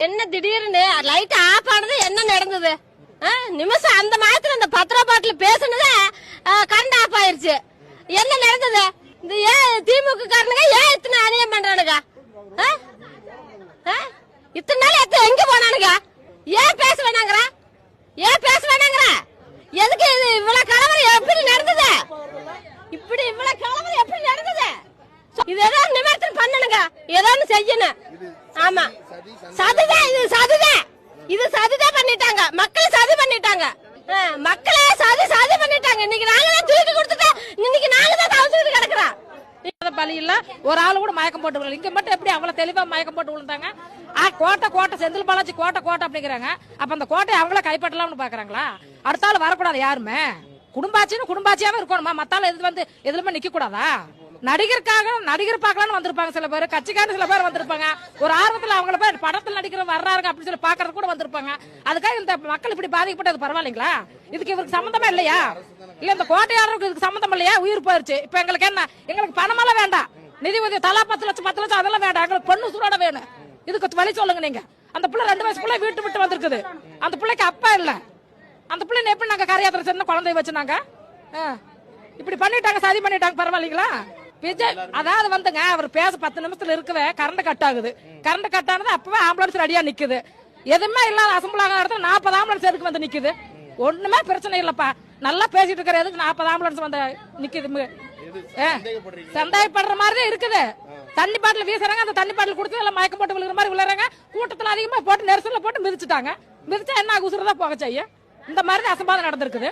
என்ன திடீர்னு? Light off ஆனது என்ன நடந்தது? ஆ, நிமிஷம் அந்த மாதத்துல அந்த பத்திரா பாட்டில் பேசுனது கரண்ட் ஆஃப் ஆயிருச்சு. என்ன நடந்தது? இந்த ஏன் திமுக காரணங்க ஏன் இத்தனை அநியம் பண்றானுங்க? ஆ? ஆ? இத்தனை நாள் எத்தனை எங்க போனானுங்க? ஏன் பேச வேணாங்கிற? ஏன் பேச வேணாங்கிற? எதுக்கு இது இவ்வளவு கலவரம்? எப்படி நடந்தது? இப்படி இவ்வளவு கலவரம் எப்படி நடந்தது இது ஏதாவது ஏதாவது செய்யணும். ஆமா. சதுதான் இது சதுதான் இது சதுதான் பண்ணிட்டாங்க. மக்கள் சதி பண்ணிட்டாங்க. மக்களே சதி சதி பண்ணிட்டாங்க. இன்னைக்கு நாங்க தான் தூக்கி கொடுத்துட்டு இன்னைக்கு நாங்க தான் தவச்சுக்கிட்டு கிடக்குறோம் பலியில ஒரு ஆள் கூட மயக்கம் போட்டு விழல இங்க மட்டும் எப்படி அவ்வளவு தெளிவா மயக்கம் போட்டு விழுந்தாங்க? ஆ கோட்டை கோட்டை செந்தில் பாலாஜி கோட்டை கோட்டை அப்படிங்கிறாங்க. அப்ப அந்த கோட்டையை அவங்கள கைப்பற்றலாம்னு பாக்குறாங்களா? அடுத்த ஆள் வரக்கூடாது யாருமே? குடும்பாச்சின்னு குடும்பாச்சியாவே இருக்கணுமா? மத்தால எது வந்து எதுலுமே நிக்க கூடாதா நடிகருக்காக நடிகர் பார்க்கலாம்னு வந்திருப்பாங்க சில பேர். கட்சிக்காரன் சில பேர் வந்திருப்பாங்க. ஒரு ஆர்வத்தில் அவங்கள போய் படத்தில் நடிக்கிற வர்றாருங்க அப்படின்னு சொல்லி பாக்குறது கூட வந்திருப்பாங்க. அதுக்காக இந்த மக்கள் இப்படி பாதிக்கப்பட்டது பரவாயில்லைங்களா? இதுக்கு இவருக்கு சம்பந்தமா இல்லையா? இல்ல இந்த கோட்டையாளருக்கு இதுக்கு சம்பந்தம் இல்லையா? உயிர் போயிருச்சு. இப்ப எங்களுக்கு என்ன? எங்களுக்கு பணமெல்லாம் வேண்டாம். நிதி உதவி தலா பத்து லட்சம் பத்து லட்சம் அதெல்லாம் வேண்டாம். எங்களுக்கு பொண்ணு சூடாட வேணும். இதுக்கு வழி சொல்லுங்க நீங்க. அந்த பிள்ளை ரெண்டு வயசு பிள்ளை வீட்டு விட்டு வந்திருக்குது. அந்த பிள்ளைக்கு அப்பா இல்ல. அந்த பிள்ளை எப்படி நாங்க கரையாத்திர சின்ன குழந்தைய வச்சுனாங்க ஆ. இப்படி பண்ணிட்டாங்க சரி பண்ணிட்டாங்க பரவாயில்லைங்களா? விஜய் அதாவது வந்துங்க அவர் பேச பத்து நிமிஷத்துல இருக்கவே கரண்ட் கட் ஆகுது. கரண்ட் கட் ஆனது அப்பவே ஆம்புலன்ஸ் ரெடியா நிக்குது. எதுவுமே இல்லாத அசம்பிளாக இடத்துல நாற்பது ஆம்புலன்ஸ் எதுக்கு வந்து நிக்குது? ஒண்ணுமே பிரச்சனை இல்லப்பா. நல்லா பேசிட்டு இருக்கிற எதுக்கு நாற்பது ஆம்புலன்ஸ் வந்து நிக்குது? சந்தேகப்படுற மாதிரி இருக்குது. தண்ணி பாட்டில் வீசுறாங்க அந்த தண்ணி பாட்டில் கொடுத்து எல்லாம் மயக்கம் போட்டு விழுகிற மாதிரி விழுறாங்க கூட்டத்தில் அதிகமா போட்டு நெரிசல்ல போட்டு மிதிச்சுட்டாங்க. மிதிச்சா என்ன உசுரதா போக செய்யும்? இந்த மாதிரி தான் அசம்பாதம் நடந்திருக்குது.